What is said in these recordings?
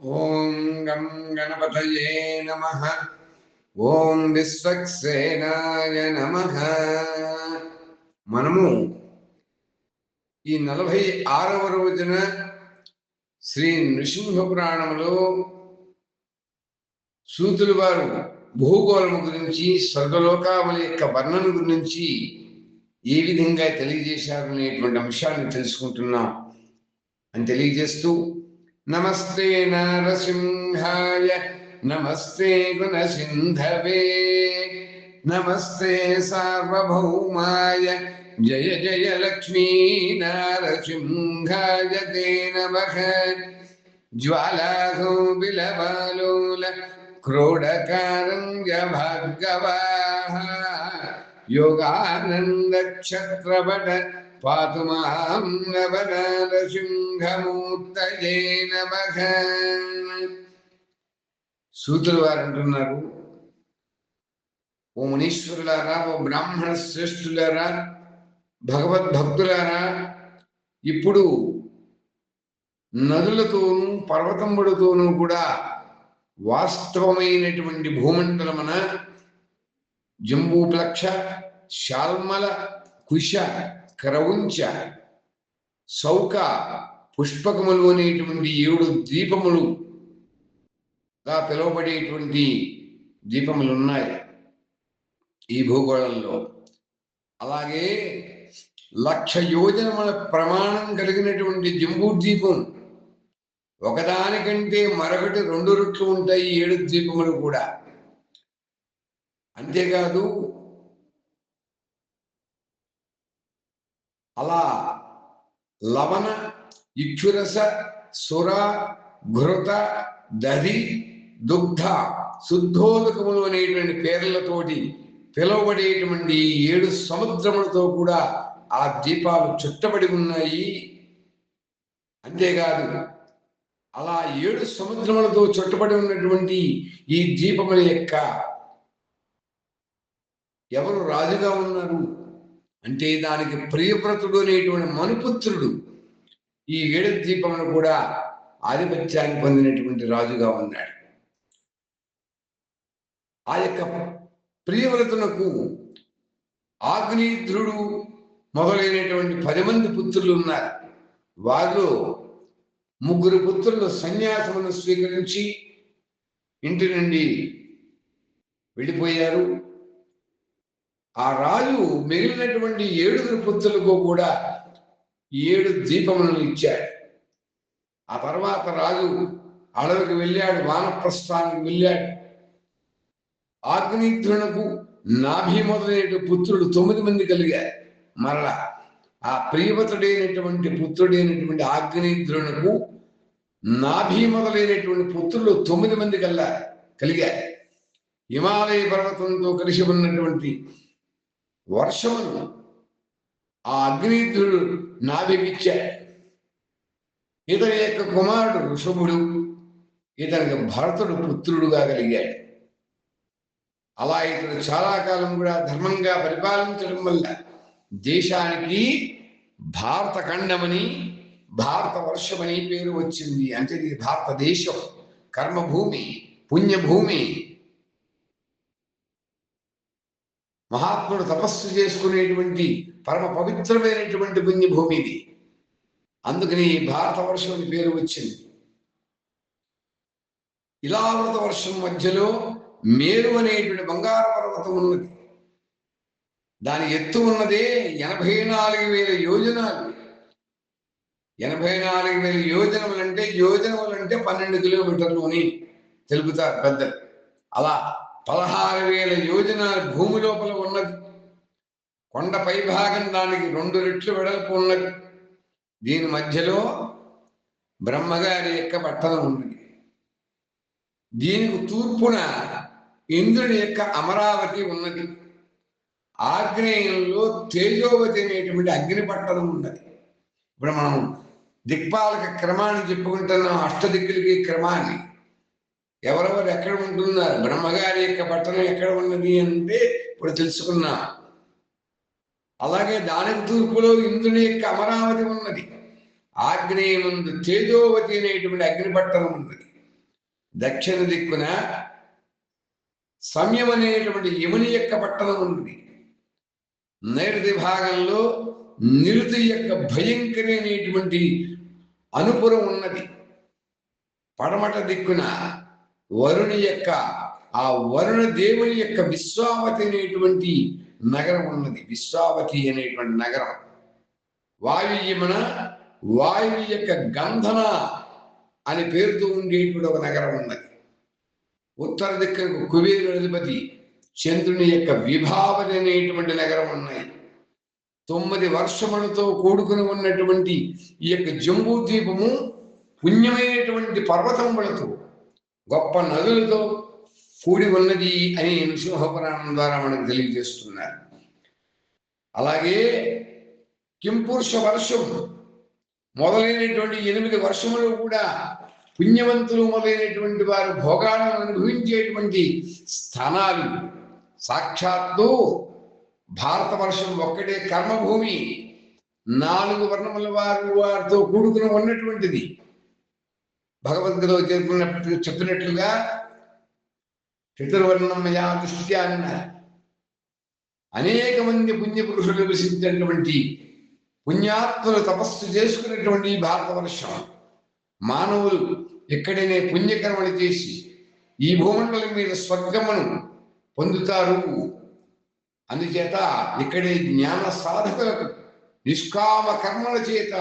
ఓం గం గణపతయే నమ. ఓం విశ్వక్సేనాయ నమ. మనము ఈ నలభై ఆరవ రోజున శ్రీ నృసింహ పురాణంలో సూతులు వారు భూగోళము గురించి స్వర్గలోకావళి యొక్క వర్ణన గురించి ఏ విధంగా తెలియజేశారు అనేటువంటి అంశాన్ని తెలుసుకుంటున్నాం అని తెలియజేస్తూ नमस्ते नरसिंहाय, नमस्ते गुणसिन्धवे, नमस्ते सार्वभौमाय, जय जय लक्ष्मी नारसिंहाय, ते नमः। ज्वालाहो बिलबालोल, क्रोडकारङ्गभार्गवाः योगानन्दक्षत्रपट పాతు మాం నవనరసింహమూర్తయే నమః సూతులు వారు అంటున్నారు ఓ మునీశ్వరులారా ఓ బ్రాహ్మణ శ్రేష్ఠులారా భగవద్భక్తులారా ఇప్పుడు నదులతోనూ పర్వతములతోనూ కూడా వాస్తవమైనటువంటి భూమండలమన జంబూప్లక్ష శాల్మల కుశ క్రౌంచ సౌక పుష్పకములు అనేటువంటి ఏడు దీపములు గా పిలువబడేటువంటి దీపములు ఉన్నాయి ఈ భూగోళంలో. అలాగే లక్ష యోజనముల ప్రమాణం కలిగినటువంటి జంబూ ద్వీపం. ఒకదానికంటే మరొకటి రెండు రెట్లు ఉంటాయి ఏడు ద్వీపములు కూడా. అంతేకాదు అలా లవణ ఇక్షురస సుర ఘృత దధి దుగ్ధ శుద్ధోదకములు అనేటువంటి పేర్లతోటి పిలువబడేటువంటి ఈ ఏడు సముద్రములతో కూడా ఆ దీపాలు చుట్టబడి ఉన్నాయి. అంతేకాదు అలా ఏడు సముద్రములతో చుట్టబడి ఉన్నటువంటి ఈ దీపముల యొక్క ఎవరు రాజుగా ఉన్నారు? అంటే దానికి ప్రియవ్రతుడు అనేటువంటి మనుపుత్రుడు ఈ ఏడు దీపమును కూడా ఆధిపత్యాన్ని పొందినటువంటి రాజుగా ఉన్నాడు. ఆ యొక్క ప్రియవ్రతునకు ఆగ్నేయుద్రుడు మొదలైనటువంటి పది మంది పుత్రులు ఉన్నారు. వారిలో ముగ్గురు పుత్రులు సన్యాసమును స్వీకరించి ఇంటి నుండి వెళ్ళిపోయారు. ఆ రాజు మిగిలినటువంటి ఏడుగురు పుత్రులకు కూడా ఏడు దీపములను ఇచ్చాడు. ఆ తర్వాత రాజు అడవికి వెళ్ళాడు వానప్రస్థానికి వెళ్ళాడు. ఆగ్నిధ్రునకు నాభి మొదలైన పుత్రుడు తొమ్మిది మంది కలిగారు. మరలా ఆ ప్రియవతుడైనటువంటి పుత్రుడైనటువంటి ఆగ్నేయునకు నాభి మొదలైనటువంటి పుత్రులు తొమ్మిది మంది కల్లా కలిగారు. హిమాలయ పర్వతంతో కలిసి ఉన్నటువంటి వర్షమును ఆ అగ్నిధుడు నాభికిచ్చాడు ఇతని యొక్క కుమారుడు ఋషభుడు ఇతనికి భరతుడు పుత్రుడుగా కలిగాడు. అలా ఇతడు చాలా కాలం కూడా ధర్మంగా పరిపాలించడం వల్ల దేశానికి భారత ఖండమని భారత వర్షమని పేరు వచ్చింది. అంటే ఇది భారతదేశం. కర్మభూమి పుణ్యభూమి. మహాత్ముడు తపస్సు చేసుకునేటువంటి పరమ పవిత్రమైనటువంటి పుణ్యభూమి ఇది. అందుకని భారతవర్షం అని పేరు వచ్చింది. ఇలావృత వర్షం మధ్యలో మేరు అనేటువంటి బంగారు పర్వతం ఉన్నది. దాని ఎత్తు ఉన్నదే ఎనభై నాలుగు వేల యోజనాలు. ఎనభై నాలుగు వేల యోజనములంటే అంటే అంటే పన్నెండు కిలోమీటర్లు అని తెలుపుతారు పెద్దలు. అలా పదహారు వేల యోజన భూమి లోపల ఉన్నది. కొండ పైభాగం దానికి రెండు రెట్లు వెడల్పు ఉన్నది. దీని మధ్యలో బ్రహ్మగారి యొక్క పట్టణం ఉన్నది దీనికి తూర్పున ఇంద్రుని యొక్క అమరావతి ఉన్నది. ఆగ్నేయంలో తేజోవతి అనేటువంటి అగ్ని పట్టణం ఉన్నది. ఇప్పుడు మనం దిక్పాలక క్రమాన్ని చెప్పుకుంటున్నాం. అష్టదిక్కులకి క్రమాన్ని. ఎవరెవరు ఎక్కడ ఉంటున్నారు? బ్రహ్మగారి యొక్క పట్టణం ఎక్కడ ఉన్నది అంటే ఇప్పుడు తెలుసుకున్నాం అలాగే దానికి తూర్పులో ఇంద్రుని యొక్క అమరావతి ఉన్నది. ఆగ్నేయముందు తేజోవతి అనేటువంటి అగ్నిపట్టణం ఉన్నది. దక్షిణ దిక్కున సమయం అనేటువంటి యముని యొక్క పట్టణం ఉంది నైరుతి భాగంలో నిరుతి యొక్క భయంకరమైనటువంటి అనుపురం ఉన్నది. పడమట దిక్కున వరుణి యొక్క ఆ వరుణ దేవుని యొక్క విశ్వావతి అనేటువంటి నగరం ఉన్నది. విశ్వావతి అనేటువంటి నగరం. వాయుయమున వాయువు యొక్క గంధన అని పేరుతో ఉండేటువంటి ఒక నగరం ఉన్నది. ఉత్తర దిక్కునకు కుబేరు అధిపతి చంద్రుని యొక్క విభావతి అనేటువంటి నగరం ఉన్నాయి తొమ్మిది వర్షములతో కూడుకుని ఉన్నటువంటి ఈ యొక్క జంబూ ద్వీపము పుణ్యమైనటువంటి పర్వతములతో గొప్ప నదులతో కూడి ఉన్నది అని నృసింహపురాణం ద్వారా మనకు తెలియజేస్తున్నారు. అలాగే కింపురుష వర్షం మొదలైనటువంటి ఎనిమిది వర్షములు కూడా పుణ్యవంతులు మొదలైనటువంటి వారు భోగాలను అనుభవించేటువంటి స్థానాలు. సాక్షాత్తు భారతవర్షం ఒక్కటే కర్మభూమి. నాలుగు వర్ణముల వారు వారితో కూడుకుని ఉన్నటువంటిది. భగవద్గీత చెప్పినట్టు చెప్పినట్లుగా చతుర్వర్ణమయా దృష్ట్యా అన్నారు అనేక మంది పుణ్యపురుషులు పుణ్యాత్మలు తపస్సు చేసుకున్నటువంటి భారతవర్షం. మానవులు ఇక్కడనే పుణ్యకర్మలు చేసి ఈ భూమండలం మీద స్వర్గమును పొందుతారు. అందుచేత ఇక్కడే జ్ఞాన సాధకులకు నిష్కామ కర్మల చేత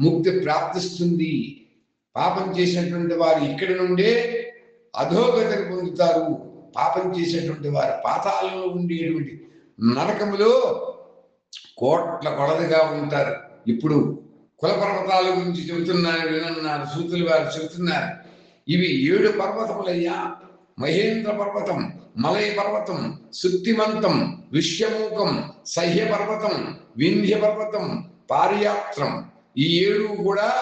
ముక్తి ప్రాప్తిస్తుంది. పాపం చేసినటువంటి వారు ఇక్కడి నుండే అధోగతిని పొందుతారు. పాపం చేసేటువంటి వారు పాతాలలో ఉండేటువంటి నరకములో కోట్ల కొలదిగా ఉంటారు. ఇప్పుడు కుల పర్వతాల గురించి చెబుతున్నారు వినన్నారు సూతులు వారు చెబుతున్నారు. ఇవి ఏడు పర్వతములయ్యా. మహేంద్ర పర్వతం మలయ పర్వతం శుక్తిమంతం విశ్వమూకం సహ్య పర్వతం వింధ్య పర్వతం పారియాత్రం. ఈ ఏడు కూడా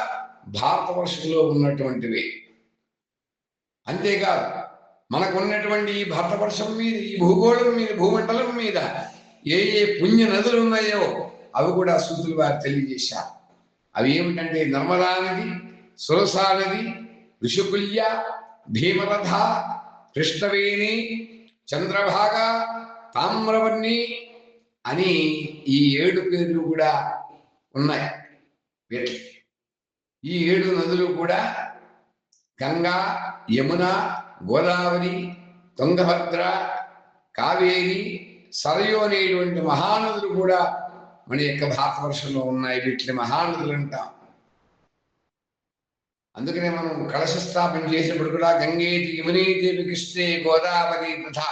భారతవర్షంలో ఉన్నటువంటివి. అంతేకాదు మనకు ఉన్నటువంటి ఈ భారతవర్షం మీద ఈ భూగోళం మీద భూమండలం మీద ఏ ఏ పుణ్య నదులు ఉన్నాయో అవి కూడా సూతులు వారు తెలియజేశారు. అవి ఏమిటంటే నర్మదా నది సురసా నది ఋషికుల్య భీమరథ కృష్ణవేణి చంద్రభాగ తామ్రవర్ణి అని ఈ ఏడు పేర్లు కూడా ఉన్నాయి. వీటికి ఈ ఏడు నదులు కూడా గంగా యమున గోదావరి తుంగభద్ర కావేరి సరయు అనేటువంటి మహానదులు కూడా మన యొక్క భారతవర్షంలో ఉన్నాయి. వీటిని మహానదులు అంటాం. అందుకనే మనం కలశ స్థాపన చేసినప్పుడు కూడా గంగేతి యమునేతి కృష్ణే గోదావరి తథా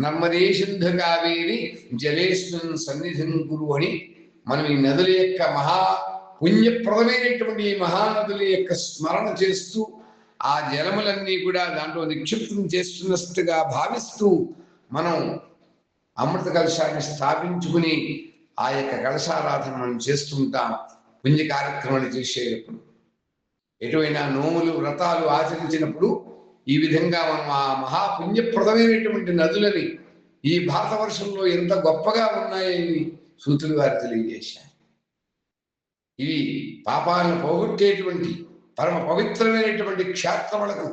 నర్మదే సింధు కావేరి జలేస్మిన్ సన్నిధిం గురు అని మనం ఈ నదుల యొక్క మహా పుణ్యప్రదమైనటువంటి ఈ మహానదుల యొక్క స్మరణ చేస్తూ ఆ జలములన్నీ కూడా దాంట్లో నిక్షిప్తం చేస్తున్నట్టుగా భావిస్తూ మనం అమృత కలశాన్ని స్థాపించుకుని ఆ యొక్క కలశారాధన మనం చేస్తుంటాం పుణ్య కార్యక్రమాలు చేసేటప్పుడు. ఎటువైనా నోములు వ్రతాలు ఆచరించినప్పుడు ఈ విధంగా మనం ఆ మహాపుణ్యప్రదమైనటువంటి నదులని ఈ భారతవర్షంలో ఎంత గొప్పగా ఉన్నాయని సూతులు వారు తెలియజేశారు. ఇవి పాపాలను పోగొట్టేటువంటి పరమ పవిత్రమైనటువంటి క్షేత్రములకు.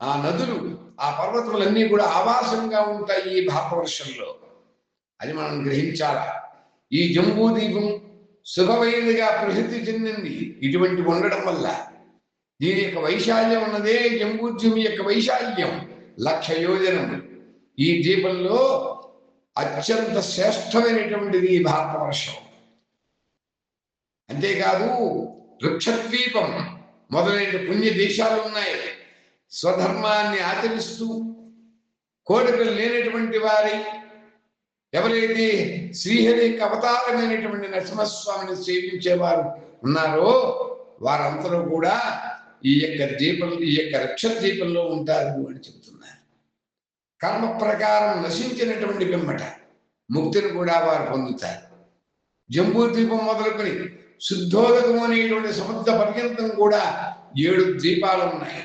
ఆ నదులు ఆ పర్వతములన్నీ కూడా ఆవాసంగా ఉంటాయి ఈ భారతవర్షంలో. అది మనం గ్రహించాలా? ఈ జంబూ దీపం శుభమైనదిగా ప్రసిద్ధి చెందింది ఇటువంటి ఉండడం వల్ల. దీని యొక్క వైశాల్యం ఉన్నదే జంబూద్యుమి యొక్క వైశాల్యం లక్ష యోజనం ఈ దీపంలో అత్యంత శ్రేష్టమైనటువంటిది ఈ భారతవర్షం. అంతేకాదు వృక్షద్వీపం మొదలైన పుణ్య దేశాలు ఉన్నాయి. స్వధర్మాన్ని ఆచరిస్తూ కోరికలు లేనటువంటి వారి ఎవరైతే శ్రీహరి యొక్క అవతారమైనటువంటి నరసింహస్వామిని సేవించేవారు ఉన్నారో వారందరూ కూడా ఈ యొక్క దీపం ఈ యొక్క రక్ష దీపంలో ఉంటారు అని చెబుతున్నారు. కర్మ ప్రకారం నశించినటువంటి పిమ్మట ముక్తిని కూడా వారు పొందుతారు. జంబూ ద్వీపం మొదలుకొని శుద్ధోదకం అనేటువంటి సముద్ర పర్యంతం కూడా ఏడు ద్వీపాలు ఉన్నాయి.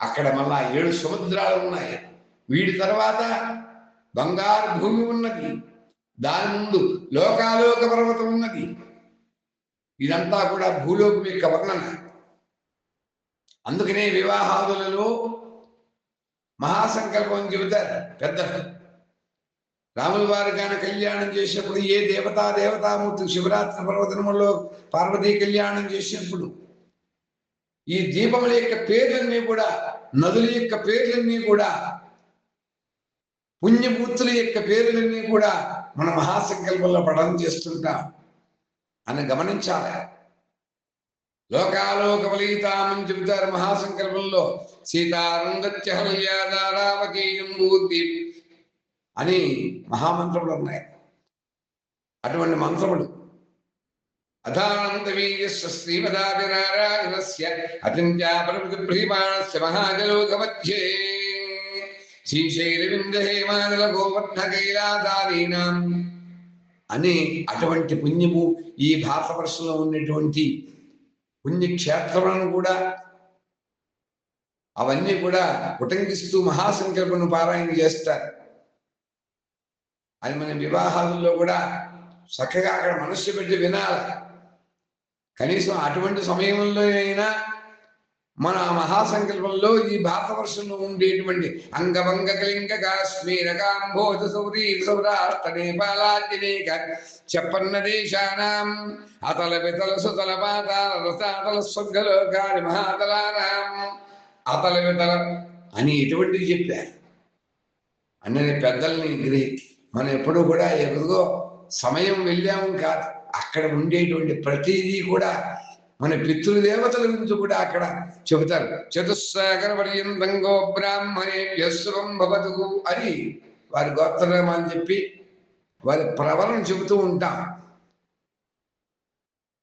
అక్కడ మళ్ళా ఏడు సముద్రాలు ఉన్నాయి. వీటి తర్వాత బంగారు భూమి ఉన్నది. దాని ముందు లోకాలోక పర్వతం ఉన్నది. ఇదంతా కూడా భూలోకం యొక్క వర్ణన. అందుకనే వివాహాదులలో మహాసంకల్పం చెబుతారు పెద్ద రాముల వారు కానీ కళ్యాణం చేసినప్పుడు ఏ దేవతా దేవతామూర్తి శివరాత్రి పర్వదినములో పార్వతీ కళ్యాణం చేసినప్పుడు ఈ దీపముల యొక్క పేర్లన్నీ కూడా నదుల యొక్క పేర్లన్నీ కూడా పుణ్యమూర్తుల యొక్క పేర్లన్నీ కూడా మన మహాసంకల్పంలో పఠనం చేస్తుంటాం అని గమనించాలి. లోకాలోకఫలితామని చెబుతారు మహాసంకల్పంలో సీతారంగత్యహల్యాదారావకీయం బూర్తి అని మహామంత్రములు ఉన్నాయి. అటువంటి మంత్రములు. అథానంత వీర్యస్య శ్రీమదాభినారాయణస్య అచింత్యా ప్రవృతి ప్రీమాణస్య మహాజలోక మధ్యే శ్రీశైలవింద హేమానల గోవర్ధ కైలాసారీనాం అని అటువంటి పుణ్యము ఈ భారతవర్షంలో ఉన్నటువంటి పుణ్యక్షేత్రములను కూడా అవన్నీ కూడా ఉటంకిస్తూ మహాసంకల్పను పారాయణ చేస్తారు. అది మన వివాహాలలో కూడా చక్కగా అక్కడ మనస్సు పెట్టి వినాలి. కనీసం అటువంటి సమయంలో అయినా మన మహాసంకల్పంలో ఈ భారతవర్షంలో ఉండేటువంటి అంగభంగ కలింగ కాశ్మీర కాంభోజ సౌరీ సౌరాష్ట్ర నేపాలాద్యనేక చెప్పన్న దేశానాం అతల వితల సుతల పాతాల రసాతల స్వర్గలోకాని మహాతలానాం అతల వితల అని ఎటువంటివి చెప్పారు. అన్నది పెద్దల్ని గ్రహించి మనం ఎప్పుడూ కూడా ఎదుగో సమయం వెళ్ళాము కాదు. అక్కడ ఉండేటువంటి ప్రతిదీ కూడా మన పితృదేవతల గురించి కూడా అక్కడ చెబుతారు. చతుస్సాగర పర్యంతంగో బ్రాహ్మణే వ్యశ్వం భవతు అని వారి గోత్రనామాలు చెప్పి వారి ప్రవరణ చెబుతూ ఉంటాం.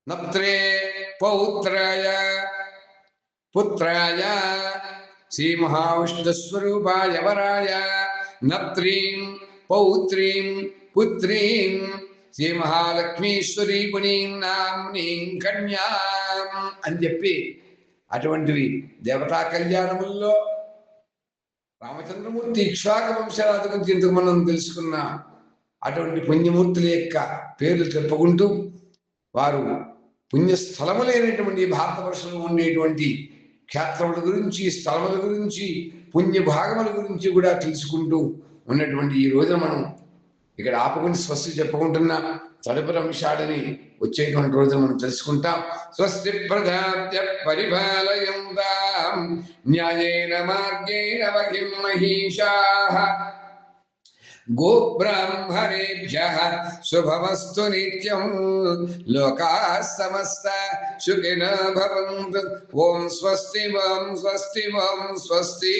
నత్రే పౌత్రాయ పుత్రాయ శ్రీ మహావిష్ణుస్వరూపాయ వరాయ నత్రీం పౌత్రీం పుత్రీం శ్రీ మహాలక్ష్మీశ్వరీ పునీం నామ్నీం కన్యాం అని చెప్పి అటువంటివి దేవతా కళ్యాణముల్లో రామచంద్రమూర్తి ఇక్ష్వాక వంశరాజు గురించి ఇంతకు మనం తెలుసుకున్న అటువంటి పుణ్యమూర్తుల యొక్క పేర్లు చెప్పుకుంటూ వారు పుణ్యస్థలములైనటువంటి భారతవర్షంలో ఉండేటువంటి క్షేత్రముల గురించి స్థలముల గురించి పుణ్య భాగముల గురించి కూడా తెలుసుకుంటూ ఉన్నటువంటి ఈ రోజున మనం ఇక్కడ ఆపుకుని స్వస్తి చెప్పుకుంటున్నా తదుపరి అంశాలని వచ్చేటువంటి రోజున మనం తెలుసుకుంటాం. స్వస్తి ప్రధాత్య పరిపాలయంతాం న్యాయేన మార్గేణ వహిం మహిషాః. గోబ్రాహ్మణేభ్య శుభమస్తు నిత్యం. లోకా సమస్త సుఖిన భవంతు. ఓం స్వస్తి ఓం స్వస్తి ఓం స్వస్తి.